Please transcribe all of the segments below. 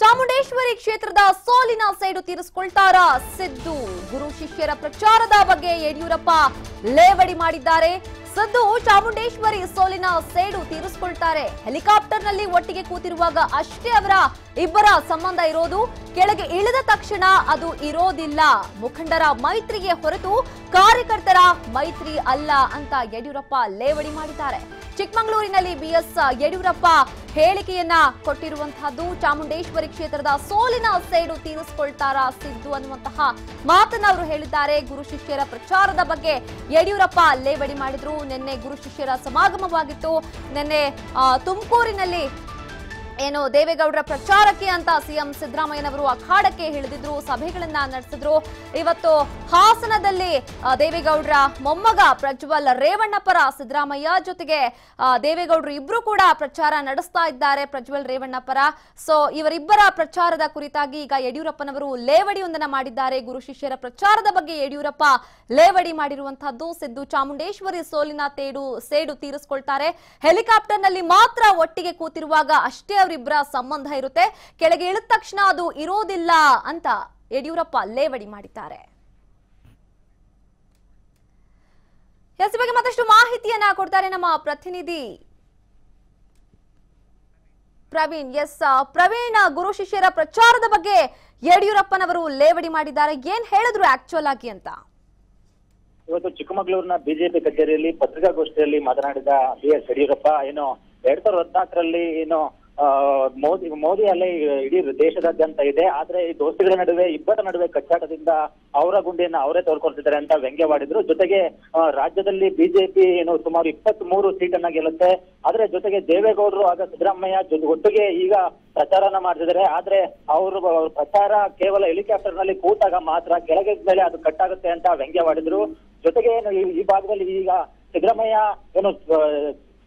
ಚಾಮುಂಡೇಶ್ವರಿ ಕ್ಷೇತ್ರದ ಸೋಲಿನ ಸೈಡು ತೀರಿಸಿಕೊಳ್ತಾರ ಸಿದ್ದು. ಗುರು ಶಿಷ್ಯರ ಪ್ರಚಾರದ ಬಗ್ಗೆ ಯಡಿಯೂರಪ್ಪ ಲೇವಡಿ ಮಾಡಿದ್ದಾರೆ. ಸಿದ್ದು ಚಾಮುಂಡೇಶ್ವರಿ ಸೋಲಿನ ಸೇಡು ತೀರಿಸಿಕೊಳ್ತಾರೆ. ಹೆಲಿಕಾಪ್ಟರ್ನಲ್ಲಿ ಒಟ್ಟಿಗೆ ಕೂತಿರುವಾಗ ಅಷ್ಟೇ ಅವರ ಇಬ್ಬರ ಸಂಬಂಧ ಇರೋದು. ಕೆಳಗೆ ಇಳಿದ ತಕ್ಷಣ ಅದು ಇರೋದಿಲ್ಲ. ಮುಖಂಡರ ಮೈತ್ರಿಗೆ ಹೊರತು ಕಾರ್ಯಕರ್ತರ ಮೈತ್ರಿ ಅಲ್ಲ ಅಂತ ಯಡಿಯೂರಪ್ಪ ಲೇವಡಿ ಮಾಡಿದ್ದಾರೆ. ಚಿಕ್ಕಮಗಳೂರಿನಲ್ಲಿ ಬಿಎಸ್ ಯಡಿಯೂರಪ್ಪ ಹೇಳಿಕೆಯನ್ನ ಕೊಟ್ಟಿರುವಂತಹದ್ದು ಚಾಮುಂಡೇಶ್ವರಿ ಕ್ಷೇತ್ರದ ಸೋಲಿನ ಸೇಡು ತೀರಿಸಿಕೊಳ್ತಾರ ಸಿದ್ದು ಅನ್ನುವಂತಹ ಮಾತನ್ನ ಅವರು ಹೇಳಿದ್ದಾರೆ. ಗುರು ಶಿಷ್ಯರ ಪ್ರಚಾರದ ಬಗ್ಗೆ ಯಡಿಯೂರಪ್ಪ ಲೇವಡಿ ಮಾಡಿದ್ರು. ನಿನ್ನೆ ಗುರು ಶಿಷ್ಯರ ಸಮಾಗಮವಾಗಿತ್ತು. ನಿನ್ನೆ ತುಮಕೂರಿನಲ್ಲಿ ಏನು ದೇವೇಗೌಡರ ಪ್ರಚಾರಕ್ಕೆ ಅಂತ ಸಿಎಂ ಸಿದ್ದರಾಮಯ್ಯನವರು ಅಖಾಡಕ್ಕೆ ಹಿಡಿದಿದ್ರು ಸಭೆಗಳನ್ನ ನಡೆಸಿದ್ರು. ಇವತ್ತು ಹಾಸನದಲ್ಲಿ ದೇವೇಗೌಡರ ಮೊಮ್ಮಗ ಪ್ರಜ್ವಲ್ ರೇವಣ್ಣ ಪರ ಸಿದ್ದರಾಮಯ್ಯ ಜೊತೆಗೆ ದೇವೇಗೌಡರು ಇಬ್ರು ಕೂಡ ಪ್ರಚಾರ ನಡೆಸ್ತಾ ಇದ್ದಾರೆ ಪ್ರಜ್ವಲ್ ರೇವಣ್ಣ ಪರ. ಸೊ ಇವರಿಬ್ಬರ ಪ್ರಚಾರದ ಕುರಿತಾಗಿ ಈಗ ಯಡಿಯೂರಪ್ಪನವರು ಲೇವಡಿಯೊಂದನ್ನ ಮಾಡಿದ್ದಾರೆ. ಗುರು ಶಿಷ್ಯರ ಪ್ರಚಾರದ ಬಗ್ಗೆ ಯಡಿಯೂರಪ್ಪ ಲೇವಡಿ ಮಾಡಿರುವಂತಹದ್ದು ಸಿದ್ದು ಚಾಮುಂಡೇಶ್ವರಿ ಸೋಲಿನ ತೇಡು, ಸೇಡು ತೀರಿಸಿಕೊಳ್ತಾರೆ. ಹೆಲಿಕಾಪ್ಟರ್ನಲ್ಲಿ ಮಾತ್ರ ಒಟ್ಟಿಗೆ ಕೂತಿರುವಾಗ ಅಷ್ಟೇ ಅವರಿಬ್ಬರ ಸಂಬಂಧ ಇರುತ್ತೆ. ಕೆಳಗೆ ಇಳಿದ ತಕ್ಷಣ ಅದು ಇರೋದಿಲ್ಲ ಅಂತ ಯಡಿಯೂರಪ್ಪ ಲೇವಡಿ ಮಾಡಿದ್ದಾರೆ. ಎಸ್ ಬಗ್ಗೆ ಮತ್ತಷ್ಟು ಮಾಹಿತಿಯನ್ನ ಕೊಡ್ತಾರೆ ನಮ್ಮ ಪ್ರತಿನಿಧಿ. ಪ್ರವೀಣ್, ಎಸ್ ಪ್ರವೀಣ್ ಗುರು ಶಿಷ್ಯರ ಪ್ರಚಾರದ ಬಗ್ಗೆ ಯಡಿಯೂರಪ್ಪನವರು ಲೇವಡಿ ಮಾಡಿದ್ದಾರೆ. ಏನ್ ಹೇಳಿದ್ರು ಆಕ್ಚುಯಲ್ ಆಗಿ ಅಂತ? ಇವತ್ತು ಚಿಕ್ಕಮಗಳೂರಿನ ಬಿಜೆಪಿ ಕಚೇರಿಯಲ್ಲಿ ಪತ್ರಿಕಾಗೋಷ್ಠಿಯಲ್ಲಿ ಮಾತನಾಡಿದ ಬಿ ಎಸ್ ಯಡಿಯೂರಪ್ಪ, ಏನು ಎರಡ್ ಸಾವಿರದ ಹದಿನಾಲ್ಕರಲ್ಲಿ ಏನು ಮೋದಿ ಮೋದಿ ಅಲೆ ಇಡೀ ದೇಶದಾದ್ಯಂತ ಇದೆ. ಆದ್ರೆ ಈ ದೋಸ್ತಿಗಳ ನಡುವೆ, ಇಬ್ಬರ ನಡುವೆ ಕಚ್ಚಾಟದಿಂದ ಅವರ ಗುಂಡಿಯನ್ನು ಅವರೇ ತೋರ್ಕೊಳ್ತಿದ್ದಾರೆ ಅಂತ ವ್ಯಂಗ್ಯವಾಡಿದ್ರು. ಜೊತೆಗೆ ರಾಜ್ಯದಲ್ಲಿ ಬಿಜೆಪಿ ಏನು ಸುಮಾರು ಇಪ್ಪತ್ತ್ ಮೂರು ಸೀಟನ್ನ ಗೆಲ್ಲುತ್ತೆ. ಆದ್ರೆ ಜೊತೆಗೆ ದೇವೇಗೌಡರು ಆಗ ಸಿದ್ದರಾಮಯ್ಯ ಒಟ್ಟಿಗೆ ಈಗ ಪ್ರಚಾರನ ಮಾಡ್ತಿದ್ದಾರೆ. ಆದ್ರೆ ಅವರು ಪ್ರಚಾರ ಕೇವಲ ಹೆಲಿಕಾಪ್ಟರ್ನಲ್ಲಿ ಕೂತಾಗ ಮಾತ್ರ ಕೆಳಗೆ ಮೇಲೆ ಅದು ಕಟ್ಟಾಗುತ್ತೆ ಅಂತ ವ್ಯಂಗ್ಯವಾಡಿದ್ರು. ಜೊತೆಗೆ ಏನು ಈ- ಭಾಗದಲ್ಲಿ ಈಗ ಸಿದ್ದರಾಮಯ್ಯ ಏನು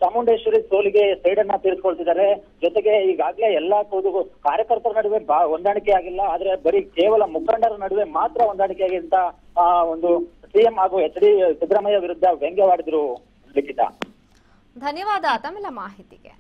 ಚಾಮುಂಡೇಶ್ವರಿ ಸೋಲಿಗೆ ಸೈಡನ್ನ ತೀರಿಸ್ಕೊಳ್ತಿದ್ದಾರೆ. ಜೊತೆಗೆ ಈಗಾಗಲೇ ಎಲ್ಲಾ ಕೂದು ಕಾರ್ಯಕರ್ತರ ನಡುವೆ ಹೊಂದಾಣಿಕೆ ಆಗಿಲ್ಲ. ಆದ್ರೆ ಬರೀ ಕೇವಲ ಮುಖಂಡರ ನಡುವೆ ಮಾತ್ರ ಹೊಂದಾಣಿಕೆ ಆಗಿದ್ದ ಆ, ಒಂದು ಸಿಎಂ ಹಾಗೂ ಎಚ್ ಡಿ ಸಿದ್ದರಾಮಯ್ಯ ವಿರುದ್ಧ ವ್ಯಂಗ್ಯವಾಡಿದ್ರು ಲಿಖಿತ. ಧನ್ಯವಾದ ತಮ್ಮೆಲ್ಲ ಮಾಹಿತಿಗೆ.